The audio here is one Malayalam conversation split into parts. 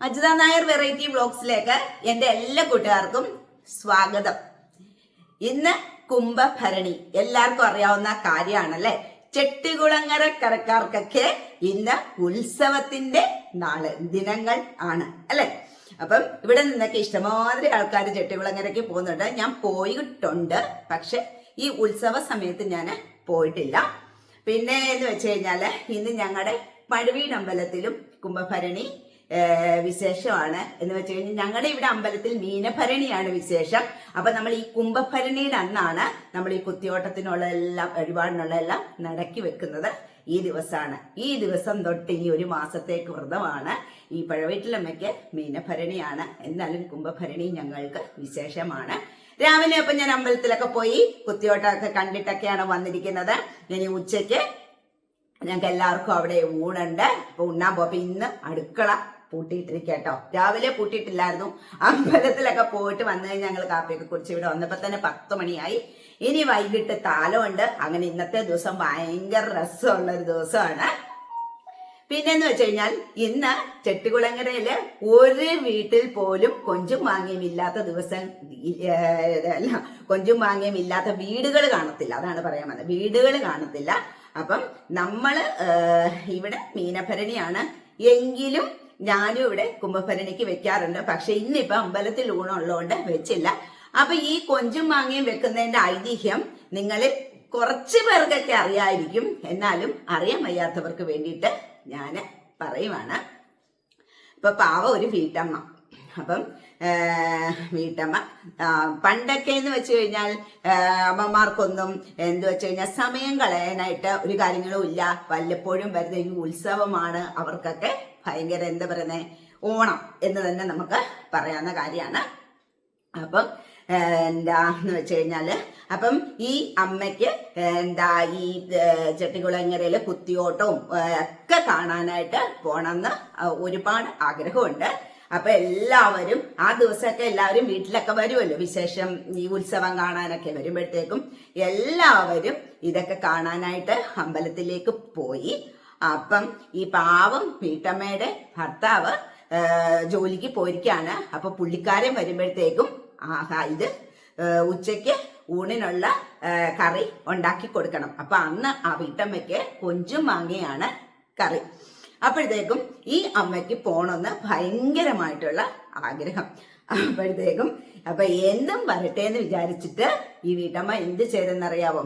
അജിത നായർ വെറൈറ്റി ബ്ലോഗ്സിലേക്ക് എന്റെ എല്ലാ കൂട്ടുകാർക്കും സ്വാഗതം. ഇന്ന് കുംഭഭരണി. എല്ലാവർക്കും അറിയാവുന്ന കാര്യമാണല്ലേ? ചെട്ടികുളങ്ങര കരക്കാർക്കൊക്കെ ഇന്ന് ഉത്സവത്തിന്റെ നാൾ ദിനങ്ങൾ ആണ് അല്ലെ? അപ്പം ഇവിടെ നിന്നൊക്കെ ഇഷ്ടമാതിരി ആൾക്കാർ ചെട്ടികുളങ്ങരയ്ക്ക് പോകുന്നുണ്ട്. ഞാൻ പോയിട്ടുണ്ട്. പക്ഷെ ഈ ഉത്സവ സമയത്ത് ഞാൻ പോയിട്ടില്ല. പിന്നെ എന്ന് വെച്ച് കഴിഞ്ഞാൽ ഇന്ന് ഞങ്ങളുടെ പഴുവീടമ്പലത്തിലും കുംഭഭരണി വിശേഷമാണ്. എന്ന് വെച്ച് കഴിഞ്ഞാൽ ഞങ്ങളുടെ ഇവിടെ അമ്പലത്തിൽ മീനഭരണിയാണ് വിശേഷം. അപ്പൊ നമ്മൾ ഈ കുംഭഭരണിയുടെ അന്നാണ് നമ്മൾ ഈ കുത്തിയോട്ടത്തിനുള്ള എല്ലാം വഴിപാടിനുള്ള എല്ലാം നടക്കി വെക്കുന്നത് ഈ ദിവസമാണ് ഈ ദിവസം തൊട്ട് ഈ ഒരു മാസത്തേക്ക് വ്രതമാണ്. ഈ പഴവീട്ടിലമ്മയ്ക്ക് മീനഭരണിയാണ്. എന്നാലും കുംഭഭരണി ഞങ്ങൾക്ക് വിശേഷമാണ്. രാവിലെ അപ്പൊ ഞാൻ അമ്പലത്തിലൊക്കെ പോയി കുത്തിയോട്ടമൊക്കെ കണ്ടിട്ടൊക്കെയാണ് വന്നിരിക്കുന്നത്. ഇനി ഉച്ചയ്ക്ക് ഞങ്ങൾക്ക് എല്ലാവർക്കും അവിടെ ഊണുണ്ട്. അപ്പൊ ഉണ്ണാൻ പോ അപ്പൊ ഇന്ന് അടുക്കള പൂട്ടിയിട്ടിരിക്കട്ടോ. രാവിലെ പൂട്ടിയിട്ടില്ലായിരുന്നു. അമ്പലത്തിലൊക്കെ പോയിട്ട് വന്നു കഴിഞ്ഞാൽ ഞങ്ങൾ കാപ്പിയൊക്കെ കുടിച്ച് ഇവിടെ വന്നപ്പോ തന്നെ പത്ത് മണിയായി. ഇനി വൈകിട്ട് താലമുണ്ട് അങ്ങനെ ഇന്നത്തെ ദിവസം ഭയങ്കര രസമുള്ള ഒരു ദിവസമാണ്. പിന്നെന്ന് വെച്ച് കഴിഞ്ഞാൽ ഇന്ന് ചെട്ടികുളങ്ങരയിൽ ഒരു വീട്ടിൽ പോലും കൊഞ്ചും മാങ്ങയും ഇല്ലാത്ത ദിവസം അല്ല കൊഞ്ചും മാങ്ങയും ഇല്ലാത്ത വീടുകൾ കാണത്തില്ല. അതാണ് പറയാൻ വന്നത്. വീടുകൾ കാണത്തില്ല. അപ്പം നമ്മൾ ഇവിടെ മീനഭരണിയാണ്. എങ്കിലും ഞാനും ഇവിടെ കുംഭഭരണിക്ക് വെക്കാറുണ്ട്. പക്ഷെ ഇന്നിപ്പോ അമ്പലത്തിൽ ഊണുള്ളതുകൊണ്ട് വെച്ചില്ല. അപ്പൊ ഈ കൊഞ്ചും മാങ്ങയും വെക്കുന്നതിന്റെ ഐതിഹ്യം നിങ്ങൾ കുറച്ച് പേർക്കൊക്കെ അറിയായിരിക്കും. എന്നാലും അറിയാൻ വയ്യാത്തവർക്ക് വേണ്ടിയിട്ട് ഞാൻ പറയുവാണ്. ഇപ്പൊ പാവ ഒരു വീട്ടമ്മ. അപ്പം വീട്ടമ്മ പണ്ടൊക്കെ എന്ന് വെച്ച് കഴിഞ്ഞാൽ അമ്മമാർക്കൊന്നും എന്ത് വെച്ച് കഴിഞ്ഞാൽ സമയം കളയാനായിട്ട് ഒരു കാര്യങ്ങളും ഇല്ല. വല്ലപ്പോഴും വരുന്ന ഉത്സവമാണ് അവർക്കൊക്കെ ഭയങ്കര എന്താ പറയുന്നത് ഓണം എന്ന് തന്നെ നമുക്ക് പറയാവുന്ന കാര്യമാണ്. അപ്പം എന്താന്ന് വെച്ച് കഴിഞ്ഞാൽ അപ്പം ഈ അമ്മയ്ക്ക് എന്താ ഈ ചെട്ടികുളങ്ങരയിലെ കുത്തിയോട്ടവും ഒക്കെ കാണാനായിട്ട് പോണമെന്ന് ഒരുപാട് ആഗ്രഹമുണ്ട്. അപ്പൊ എല്ലാവരും ആ ദിവസമൊക്കെ എല്ലാവരും വീട്ടിലൊക്കെ വരുമല്ലോ. വിശേഷം ഈ ഉത്സവം കാണാനൊക്കെ വരുമ്പോഴത്തേക്കും എല്ലാവരും ഇതൊക്കെ കാണാനായിട്ട് അമ്പലത്തിലേക്ക് പോയി. അപ്പം ഈ പാവം വീട്ടമ്മയുടെ ഭർത്താവ് ജോലിക്ക് പോയിരിക്കാണ്. അപ്പൊ പുള്ളിക്കാരൻ വരുമ്പോഴത്തേക്കും ആഹാ ഇത് ഉച്ചയ്ക്ക് ഊണിനുള്ള കറി ഉണ്ടാക്കി കൊടുക്കണം. അപ്പൊ അന്ന് ആ വീട്ടമ്മയ്ക്ക് കൊഞ്ചും മാങ്ങയാണ് കറി. അപ്പോഴത്തേക്കും ഈ അമ്മയ്ക്ക് പോണമെന്ന് ഭയങ്കരമായിട്ടുള്ള ആഗ്രഹം. അപ്പോഴത്തേക്കും അപ്പൊ എന്തും വരട്ടെ എന്ന് വിചാരിച്ചിട്ട് ഈ വീട്ടമ്മ എന്ത് ചെയ്തെന്നറിയാവോ?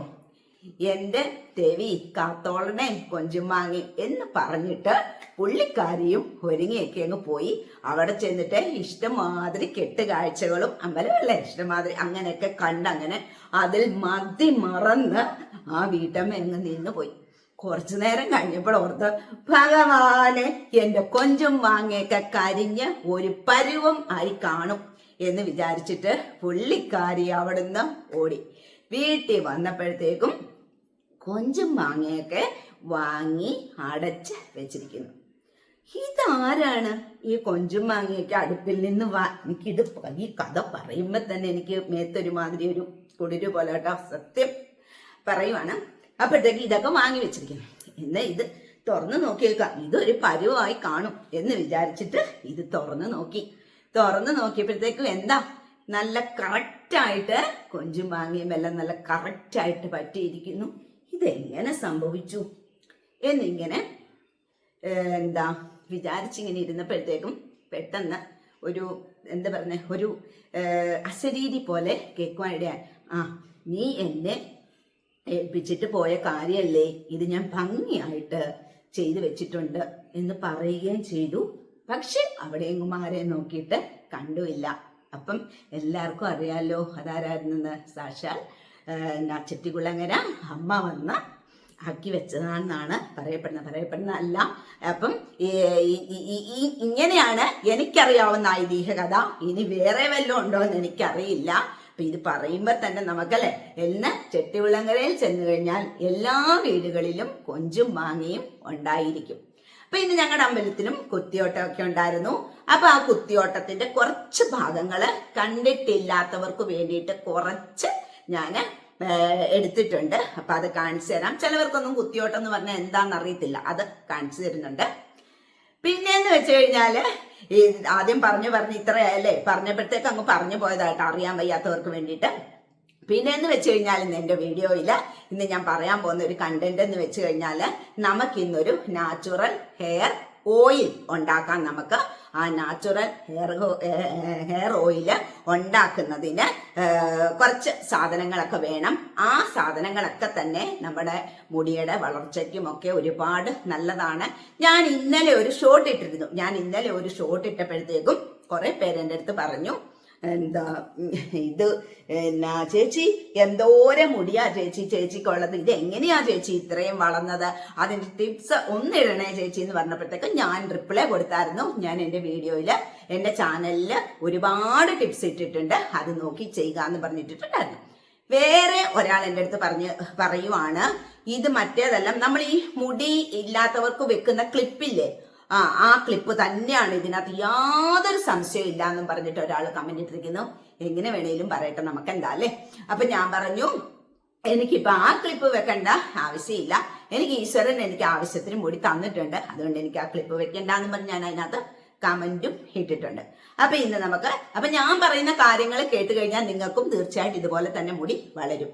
എന്റെ ദേവി കാത്തോളനെ കൊഞ്ചും വാങ്ങി എന്ന് പറഞ്ഞിട്ട് പുള്ളിക്കാരിയും ഒരുങ്ങിയൊക്കെ അങ്ങ് പോയി. അവിടെ ചെന്നിട്ട് ഇഷ്ടമാതിരി കെട്ട് കാഴ്ചകളും അമ്പലമല്ലേ? ഇഷ്ടമാതിരി അങ്ങനെയൊക്കെ കണ്ടങ്ങനെ അതിൽ മതി മറന്ന് ആ വീട്ടമ്മ അങ്ങ് നിന്ന് പോയി കുറച്ചു നേരം കഴിഞ്ഞപ്പോൾ ഓർത്ത് ഭഗവാനെ എന്റെ കൊഞ്ചും വാങ്ങിയൊക്കെ കരിഞ്ഞ് ഒരു പരുവം ആയി കാണും എന്ന് വിചാരിച്ചിട്ട് പുള്ളിക്കാരി അവിടുന്ന് ഓടി. വീട്ടിൽ വന്നപ്പോഴത്തേക്കും കൊഞ്ചും മാങ്ങയൊക്കെ വാങ്ങി അടച്ച് വെച്ചിരിക്കുന്നു. ഇതാരാണ് ഈ കൊഞ്ചും മാങ്ങയൊക്കെ അടുപ്പിൽ നിന്ന് വാ എനിക്കിത് ഈ കഥ പറയുമ്പോ തന്നെ എനിക്ക് മേത്തൊരുമാതിരി ഒരു കുടിരു പോലെ കേട്ടോ സത്യം പറയുവാണ്. അപ്പോഴത്തേക്ക് ഇതൊക്കെ വാങ്ങി വെച്ചിരിക്കുന്നു. എന്ന് ഇത് തുറന്നു നോക്കിയേക്കാം ഇതൊരു പരുവായി കാണും എന്ന് വിചാരിച്ചിട്ട് ഇത് തുറന്നു നോക്കി. തുറന്നു നോക്കിയപ്പോഴത്തേക്കും എന്താ? നല്ല കറക്റ്റായിട്ട് കൊഞ്ചും മാങ്ങയും എല്ലാം നല്ല കറക്റ്റായിട്ട് പറ്റിയിരിക്കുന്നു. ഇതെങ്ങനെ സംഭവിച്ചു? എന്നിങ്ങനെ എന്താ വിചാരിച്ചിങ്ങനെ ഇരുന്നപ്പോഴത്തേക്കും പെട്ടെന്ന് ഒരു എന്താ പറഞ്ഞ ഒരു അശരീതി പോലെ ഇടയാ ആ നീ എന്നെ ഏൽപ്പിച്ചിട്ട് പോയ കാര്യമല്ലേ ഇത് ഞാൻ ഭംഗിയായിട്ട് ചെയ്തു വെച്ചിട്ടുണ്ട് എന്ന് പറയുകയും ചെയ്തു. പക്ഷെ അവിടെയും കുമാരെ നോക്കിയിട്ട് കണ്ടുമില്ല. അപ്പം എല്ലാവർക്കും അറിയാലോ അതാരായിരുന്നെന്ന് സാക്ഷാൽ ചെട്ടികുളങ്ങര അമ്മ വന്ന് ആക്കി വെച്ചതാണെന്നാണ് പറയപ്പെടുന്നത്. പറയപ്പെടുന്ന അല്ല അപ്പം ഇങ്ങനെയാണ് എനിക്കറിയാവുന്ന ഐതിഹ്യ കഥ ഇനി വേറെ വല്ലതും ഉണ്ടോ എന്ന് എനിക്കറിയില്ല. അപ്പൊ ഇത് പറയുമ്പോ തന്നെ നമുക്കല്ലേ എന്ന് ചെട്ടിവിളങ്ങരയിൽ ചെന്ന് കഴിഞ്ഞാൽ എല്ലാ വീടുകളിലും കൊഞ്ചും മാങ്ങയും ഉണ്ടായിരിക്കും. അപ്പൊ ഇന്ന് ഞങ്ങളുടെ അമ്പലത്തിലും കുത്തിയോട്ടം ഒക്കെ ഉണ്ടായിരുന്നു. അപ്പൊ ആ കുത്തിയോട്ടത്തിന്റെ കുറച്ച് ഭാഗങ്ങൾ കണ്ടിട്ടില്ലാത്തവർക്ക് വേണ്ടിയിട്ട് കുറച്ച് ഞാൻ എടുത്തിട്ടുണ്ട്. അപ്പൊ അത് കാണിച്ചു തരാം. ചിലവർക്കൊന്നും കുത്തിയോട്ടം എന്ന് പറഞ്ഞാൽ എന്താണെന്ന് അറിയത്തില്ല. അത് കാണിച്ചു തരുന്നുണ്ട്. പിന്നെന്ന് വെച്ച് കഴിഞ്ഞാൽ ഈ ആദ്യം പറഞ്ഞു പറഞ്ഞ് ഇത്രയല്ലേ? പറഞ്ഞപ്പോഴത്തേക്ക് അങ്ങ് പറഞ്ഞു പോയതായിട്ട് അറിയാൻ വയ്യാത്തവർക്ക് വേണ്ടിയിട്ട്. പിന്നെ എന്ന് വെച്ച് കഴിഞ്ഞാൽ ഇന്ന് എന്റെ വീഡിയോയിൽ ഇന്ന് ഞാൻ പറയാൻ പോകുന്ന ഒരു കണ്ടന്റ് എന്ന് വെച്ച് കഴിഞ്ഞാൽ നമുക്ക് ഇന്നൊരു നാച്ചുറൽ ഹെയർ ഓയിൽ ഉണ്ടാക്കാൻ നമുക്ക്. ആ നാച്ചുറൽ ഹെയർ ഹെയർ ഓയിൽ ഉണ്ടാക്കുന്നതിന് കുറച്ച് സാധനങ്ങളൊക്കെ വേണം. ആ സാധനങ്ങളൊക്കെ തന്നെ നമ്മുടെ മുടിയുടെ വളർച്ചയ്ക്കും ഒക്കെ ഒരുപാട് നല്ലതാണ്. ഞാൻ ഇന്നലെ ഒരു ഷോട്ട് ഇട്ടിരുന്നു. ഞാൻ ഇന്നലെ ഒരു ഷോട്ട് ഇട്ടപ്പോഴത്തേക്കും കുറെ പേരെന്റെ അടുത്ത് പറഞ്ഞു എന്താ ഇത് എന്നാ ചേച്ചി എന്തോരം മുടിയാ ചേച്ചി ചേച്ചിക്കുള്ളത്. ഇത് എങ്ങനെയാ ചേച്ചി ഇത്രയും വളർന്നത്? അതിന്റെ ടിപ്സ് ഒന്നിടണേ ചേച്ചി എന്ന് പറഞ്ഞപ്പോഴത്തേക്ക് ഞാൻ റിപ്ലൈ കൊടുത്തായിരുന്നു. ഞാൻ എന്റെ വീഡിയോയിൽ എന്റെ ചാനലിൽ ഒരുപാട് ടിപ്സ് ഇട്ടിട്ടുണ്ട്. അത് നോക്കി ചെയ്യുക എന്ന് പറഞ്ഞിട്ടിട്ടുണ്ടായിരുന്നു. വേറെ ഒരാൾ എന്റെ അടുത്ത് പറഞ്ഞ് പറയുവാണ് ഇത് മറ്റേതെല്ലാം നമ്മൾ ഈ മുടി ഇല്ലാത്തവർക്ക് വെക്കുന്ന ക്ലിപ്പില്ലേ ആ ആ ക്ലിപ്പ് തന്നെയാണ് ഇതിനകത്ത് യാതൊരു സംശയം ഇല്ല എന്നും പറഞ്ഞിട്ട് ഒരാൾ കമന്റ് ഇട്ടിരിക്കുന്നു. എങ്ങനെ വേണേലും പറയട്ടെ നമുക്ക് എന്താ അല്ലേ? അപ്പൊ ഞാൻ പറഞ്ഞു എനിക്കിപ്പോ ആ ക്ലിപ്പ് വെക്കേണ്ട ആവശ്യമില്ല. എനിക്ക് ഈശ്വരൻ എനിക്ക് ആവശ്യത്തിന് മുടി തന്നിട്ടുണ്ട്. അതുകൊണ്ട് എനിക്ക് ആ ക്ലിപ്പ് വെക്കണ്ട എന്ന് പറഞ്ഞ് ഞാൻ അതിനകത്ത് കമന്റും ഇട്ടിട്ടുണ്ട്. അപ്പൊ ഇന്ന് നമുക്ക് അപ്പൊ ഞാൻ പറയുന്ന കാര്യങ്ങൾ കേട്ട് കഴിഞ്ഞാൽ നിങ്ങൾക്കും തീർച്ചയായിട്ടും ഇതുപോലെ തന്നെ മുടി വളരും.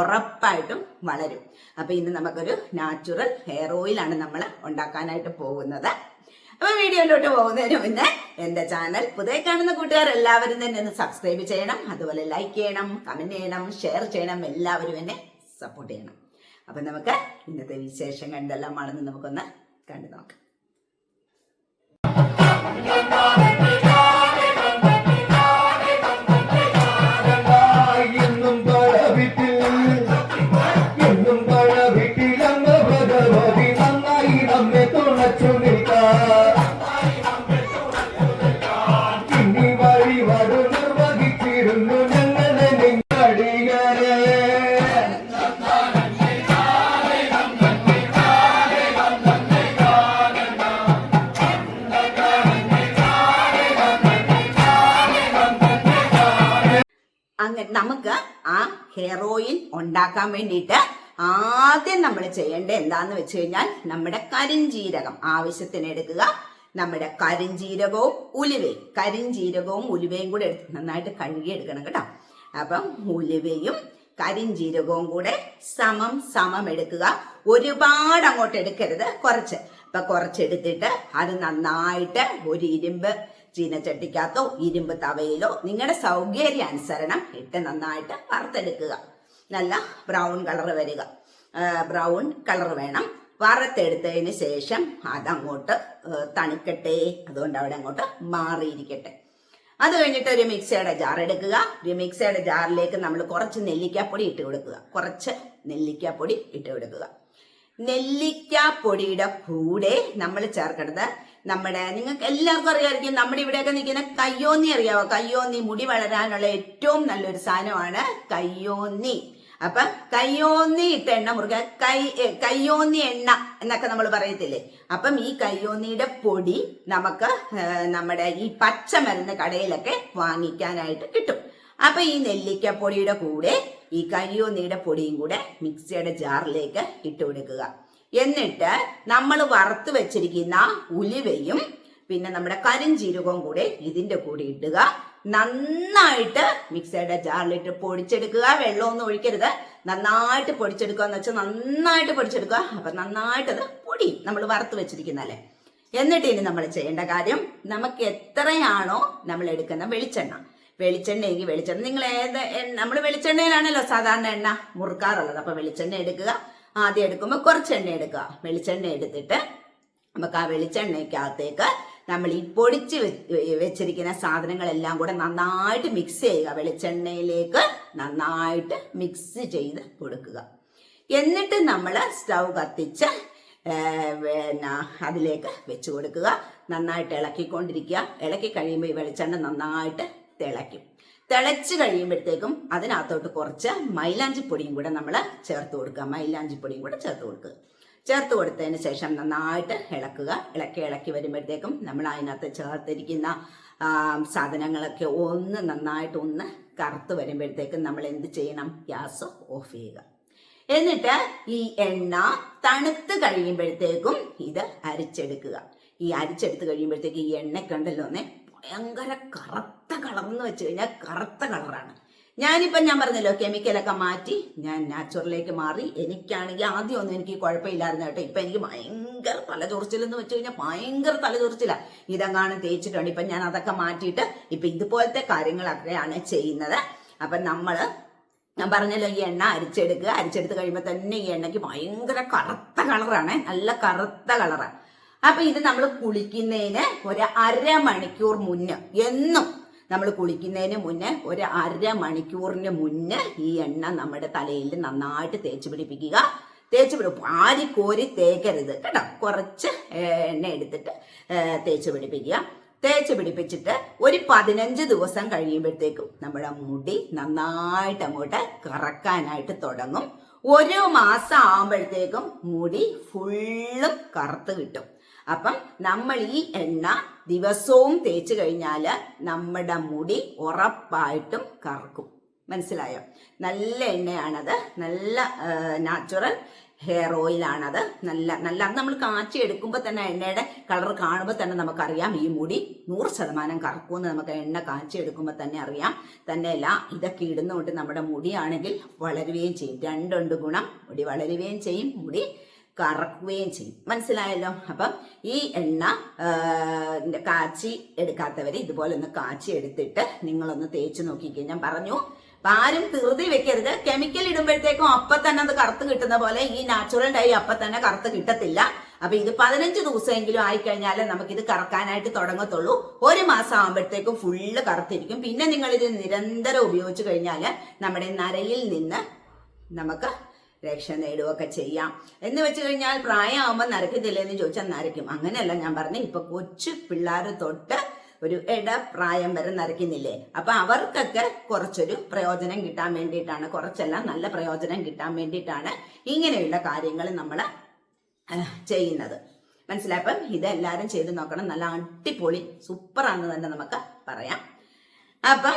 ഉറപ്പായിട്ടും വളരും. അപ്പൊ ഇന്ന് നമുക്കൊരു നാച്ചുറൽ ഹെയർ ഓയിലാണ് നമ്മൾ ഉണ്ടാക്കാനായിട്ട് പോകുന്നത്. അപ്പൊ വീഡിയോയിലോട്ട് പോകുന്നതിന് മുന്നേ എന്റെ ചാനൽ പുതിയ കാണുന്ന കൂട്ടുകാർ എല്ലാവരും തന്നെ ഒന്ന് സബ്സ്ക്രൈബ് ചെയ്യണം. അതുപോലെ ലൈക്ക് ചെയ്യണം കമന്റ് ചെയ്യണം ഷെയർ ചെയ്യണം. എല്ലാവരും എന്നെ സപ്പോർട്ട് ചെയ്യണം. അപ്പൊ നമുക്ക് ഇന്നത്തെ വിശേഷം കണ്ടെല്ലാമാണെന്ന് നമുക്കൊന്ന് കണ്ടു നോക്കാം. ഹെയർ ഓയിൽ ഉണ്ടാക്കാൻ വേണ്ടിയിട്ട് ആദ്യം നമ്മൾ ചെയ്യേണ്ടത് എന്താന്ന് വെച്ച് കഴിഞ്ഞാൽ നമ്മുടെ കരിഞ്ജീരകം ആവശ്യത്തിന് എടുക്കുക. നമ്മുടെ കരിഞ്ജീരകവും ഉലുവയും കരിഞ്ജീരകവും ഉലുവയും കൂടെ എടുത്ത് നന്നായിട്ട് കഴുകി എടുക്കണം കേട്ടോ. അപ്പം ഉലുവയും കരിഞ്ജീരകവും കൂടെ സമം സമം എടുക്കുക. ഒരുപാട് അങ്ങോട്ട് എടുക്കരുത് കുറച്ച്. അപ്പൊ കുറച്ചെടുത്തിട്ട് അത് നന്നായിട്ട് ഒരു ഇരുമ്പ് ചീനച്ചട്ടിക്കകത്തോ ഇരുമ്പ് തവയിലോ നിങ്ങളുടെ സൗകര്യാനുസരണം ഇട്ട് നന്നായിട്ട് വറുത്തെടുക്കുക. നല്ല ബ്രൗൺ കളർ വരിക. ബ്രൗൺ കളർ വേണം. വറുത്തെടുത്തതിന് ശേഷം അതങ്ങോട്ട് തണുക്കട്ടെ. അതുകൊണ്ട് അവിടെ അങ്ങോട്ട് മാറിയിരിക്കട്ടെ. അത് കഴിഞ്ഞിട്ട് ഒരു മിക്സിയുടെ ജാർ എടുക്കുക. ഒരു മിക്സിയുടെ ജാറിലേക്ക് നമ്മൾ കുറച്ച് നെല്ലിക്കാപ്പൊടി ഇട്ട് കൊടുക്കുക. കുറച്ച് നെല്ലിക്കാപ്പൊടി ഇട്ട് കൊടുക്കുക. നെല്ലിക്കാപ്പൊടിയുടെ കൂടെ നമ്മൾ ചേർക്കേണ്ടത് നമ്മുടെ നിങ്ങൾക്ക് എല്ലാവർക്കും അറിയാമായിരിക്കും നമ്മുടെ ഇവിടെയൊക്കെ നിൽക്കുന്ന കയ്യോന്നി അറിയാവോ? കയ്യോന്നി മുടി വളരാനുള്ള ഏറ്റവും നല്ലൊരു സാധനമാണ് കയ്യോന്നി. അപ്പൊ കയ്യോന്നി ഇട്ട എണ്ണ മുറുക കൈ കയ്യോന്നി എണ്ണ എന്നൊക്കെ നമ്മൾ പറയത്തില്ലേ? അപ്പം ഈ കയ്യോന്നിയുടെ പൊടി നമുക്ക് നമ്മുടെ ഈ പച്ചമരുന്ന് കടയിലൊക്കെ വാങ്ങിക്കാനായിട്ട് കിട്ടും. അപ്പൊ ഈ നെല്ലിക്ക പൊടിയുടെ കൂടെ ഈ കയ്യോന്നിയുടെ പൊടിയും കൂടെ മിക്സിയുടെ ജാറിലേക്ക് ഇട്ട് കൊടുക്കുക. എന്നിട്ട് നമ്മൾ വറുത്ത് വെച്ചിരിക്കുന്ന ഉലുവയും പിന്നെ നമ്മുടെ കരിഞ്ചീരകവും കൂടെ ഇതിന്റെ കൂടെ ഇടുക. നന്നായിട്ട് മിക്സിയുടെ ജാറിലിട്ട് പൊടിച്ചെടുക്കുക. വെള്ളമൊന്നും ഒഴിക്കരുത്. നന്നായിട്ട് പൊടിച്ചെടുക്കുക എന്ന് വെച്ചാൽ നന്നായിട്ട് പൊടിച്ചെടുക്കുക. അപ്പൊ നന്നായിട്ട് അത് പൊടി നമ്മൾ വറുത്ത് വെച്ചിരിക്കുന്നല്ലേ എന്നിട്ട് ഇനി നമ്മൾ ചെയ്യേണ്ട കാര്യം നമുക്ക് എത്രയാണോ നമ്മൾ എടുക്കുന്ന വെളിച്ചെണ്ണ. വെളിച്ചെണ്ണയെങ്കിൽ വെളിച്ചെണ്ണ. നിങ്ങൾ ഏത് നമ്മൾ വെളിച്ചെണ്ണയിലാണല്ലോ സാധാരണ എണ്ണ മുറുക്കാറുള്ളത്. അപ്പൊ വെളിച്ചെണ്ണ എടുക്കുക. ആദ്യം എടുക്കുമ്പോൾ കുറച്ച് എണ്ണ എടുക്കുക. വെളിച്ചെണ്ണ എടുത്തിട്ട് നമുക്ക് ആ വെളിച്ചെണ്ണയ്ക്കകത്തേക്ക് നമ്മൾ ഈ പൊടിച്ച് വെച്ചിരിക്കുന്ന സാധനങ്ങളെല്ലാം കൂടെ നന്നായിട്ട് മിക്സ് ചെയ്യുക. വെളിച്ചെണ്ണയിലേക്ക് നന്നായിട്ട് മിക്സ് ചെയ്ത് കൊടുക്കുക. എന്നിട്ട് നമ്മൾ സ്റ്റൗ കത്തിച്ച് പിന്നെ അതിലേക്ക് വെച്ച് കൊടുക്കുക. നന്നായിട്ട് ഇളക്കിക്കൊണ്ടിരിക്കുക. ഇളക്കി കഴിയുമ്പോൾ ഈ വെളിച്ചെണ്ണ നന്നായിട്ട് തിളയ്ക്കും. തിളച്ച് കഴിയുമ്പോഴത്തേക്കും അതിനകത്തോട്ട് കുറച്ച് മൈലാഞ്ചിപ്പൊടിയും കൂടെ നമ്മൾ ചേർത്ത് കൊടുക്കുക. മൈലാഞ്ചിപ്പൊടിയും കൂടെ ചേർത്ത് കൊടുക്കുക. ചേർത്ത് കൊടുത്തതിന് ശേഷം നന്നായിട്ട് ഇളക്കുക. ഇളക്കി ഇളക്കി വരുമ്പോഴത്തേക്കും നമ്മൾ അതിനകത്ത് ചേർത്തിരിക്കുന്ന സാധനങ്ങളൊക്കെ ഒന്ന് നന്നായിട്ട് ഒന്ന് കറുത്ത് വരുമ്പോഴത്തേക്കും നമ്മൾ എന്ത് ചെയ്യണം? ഗ്യാസ് ഓഫ് ചെയ്യുക. എന്നിട്ട് ഈ എണ്ണ തണുത്ത് കഴിയുമ്പോഴത്തേക്കും ഇത് അരിച്ചെടുക്കുക. ഈ അരിച്ചെടുത്ത് കഴിയുമ്പോഴത്തേക്ക് ഈ എണ്ണയ്ക്കുണ്ടല്ലോ ഭയങ്കര കറുത്ത കളർ എന്ന് വെച്ച് കഴിഞ്ഞാൽ കറുത്ത കളറാണ്. ഞാനിപ്പം ഞാൻ പറഞ്ഞല്ലോ കെമിക്കലൊക്കെ മാറ്റി ഞാൻ നാച്ചുറലിലേക്ക് മാറി. എനിക്കാണെങ്കിൽ ആദ്യം ഒന്നും എനിക്ക് കുഴപ്പമില്ലായിരുന്നു കേട്ടോ. ഇപ്പം എനിക്ക് ഭയങ്കര തലചൊറിച്ചിലെന്ന് വെച്ച് കഴിഞ്ഞാൽ ഭയങ്കര തലചൊറിച്ചിലാണ് ഇതെങ്ങാനും തേച്ചിട്ടുണ്ട്. ഇപ്പം ഞാൻ അതൊക്കെ മാറ്റിയിട്ട് ഇപ്പം ഇതുപോലത്തെ കാര്യങ്ങളൊക്കെയാണ് ചെയ്യുന്നത്. അപ്പം നമ്മൾ ഞാൻ പറഞ്ഞല്ലോ ഈ എണ്ണ അരിച്ചെടുക്കുക. അരിച്ചെടുത്ത് കഴിയുമ്പോൾ തന്നെ ഈ എണ്ണയ്ക്ക് ഭയങ്കര കറുത്ത കളറാണ്. നല്ല കറുത്ത കളറാണ് അപ്പൊ ഇത് നമ്മൾ കുളിക്കുന്നതിന് ഒരു അരമണിക്കൂർ മുന്നേ എന്നും നമ്മൾ കുളിക്കുന്നതിന് മുന്നേ ഒരു അരമണിക്കൂറിന് മുന്നേ ഈ എണ്ണ നമ്മുടെ തലയിൽ നന്നായിട്ട് തേച്ച് പിടിപ്പിക്കുക. തേച്ച് പിടിപ്പ് ആരി കോരി തേക്കരുത് കേട്ടോ. കുറച്ച് എണ്ണ എടുത്തിട്ട് തേച്ച് പിടിപ്പിക്കുക. തേച്ച് പിടിപ്പിച്ചിട്ട് ഒരു പതിനഞ്ച് ദിവസം കഴിയുമ്പോഴത്തേക്കും നമ്മുടെ മുടി നന്നായിട്ട് അങ്ങോട്ട് കറക്കാനായിട്ട് തുടങ്ങും. ഒരു മാസം ആകുമ്പോഴത്തേക്കും മുടി ഫുള്ളും കറുത്ത് കിട്ടും. അപ്പം നമ്മൾ ഈ എണ്ണ ദിവസവും തേച്ച് കഴിഞ്ഞാൽ നമ്മുടെ മുടി ഉറപ്പായിട്ടും കറക്കും. മനസ്സിലായോ? നല്ല എണ്ണയാണത്. നല്ല നാച്ചുറൽ ഹെയർ ഓയിലാണത് നല്ല നല്ല അത് നമ്മൾ കാച്ചി എടുക്കുമ്പോൾ തന്നെ എണ്ണയുടെ കളർ കാണുമ്പോൾ തന്നെ നമുക്കറിയാം ഈ മുടി നൂറ് ശതമാനം കറക്കുമെന്ന് നമുക്ക് എണ്ണ കാച്ചി എടുക്കുമ്പോൾ തന്നെ അറിയാം. തന്നെയല്ല ഇതൊക്കെ ഇടുന്നതുകൊണ്ട് നമ്മുടെ മുടിയാണെങ്കിൽ വളരുകയും ചെയ്യും. രണ്ടുണ്ട് ഗുണം മുടി വളരുകയും ചെയ്യും. മുടി കറക്കുകയും ചെയ്യും. മനസ്സിലായല്ലോ? അപ്പം ഈ എണ്ണ കാച്ചി എടുക്കാത്തവർ ഇതുപോലെ ഒന്ന് കാച്ചി എടുത്തിട്ട് നിങ്ങളൊന്ന് തേച്ച് നോക്കിക്കുക ഞാൻ പറഞ്ഞു ആരും ധൃതി വെക്കരുത്. കെമിക്കൽ ഇടുമ്പോഴത്തേക്കും അപ്പൊ തന്നെ അത് കറുത്ത് കിട്ടുന്ന പോലെ ഈ നാച്ചുറൽ ഡൈ അപ്പൊ തന്നെ കറുത്ത് കിട്ടത്തില്ല. അപ്പൊ ഇത് പതിനഞ്ച് ദിവസമെങ്കിലും നമുക്ക് ഇത് കറക്കാനായിട്ട് തുടങ്ങത്തുള്ളൂ. ഒരു മാസം ആകുമ്പോഴത്തേക്കും ഫുള്ള് കറുത്തിരിക്കും. പിന്നെ നിങ്ങൾ ഇത് നിരന്തരം ഉപയോഗിച്ച് കഴിഞ്ഞാൽ നമ്മുടെ നരയിൽ നിന്ന് നമുക്ക് രക്ഷ നേടുകയൊക്കെ ചെയ്യാം. എന്ന് വെച്ച് കഴിഞ്ഞാൽ പ്രായമാകുമ്പോൾ നരക്കത്തില്ലേ എന്ന് ചോദിച്ചാൽ നരക്കും അങ്ങനെയല്ല ഞാൻ പറഞ്ഞു ഇപ്പൊ കൊച്ചു പിള്ളേർ തൊട്ട് ഒരു ഇട പ്രായം വരെ നരയ്ക്കുന്നില്ലേ? അപ്പൊ അവർക്കൊക്കെ കുറച്ചൊരു പ്രയോജനം കിട്ടാൻ വേണ്ടിയിട്ടാണ് കുറച്ചെല്ലാം നല്ല പ്രയോജനം കിട്ടാൻ വേണ്ടിയിട്ടാണ് ഇങ്ങനെയുള്ള കാര്യങ്ങൾ നമ്മൾ ചെയ്യുന്നത്. മനസ്സിലായപ്പം ഇതെല്ലാവരും ചെയ്ത് നോക്കണം. നല്ല അടിപൊളി സൂപ്പറാണെന്ന് തന്നെ നമുക്ക് പറയാം. അപ്പം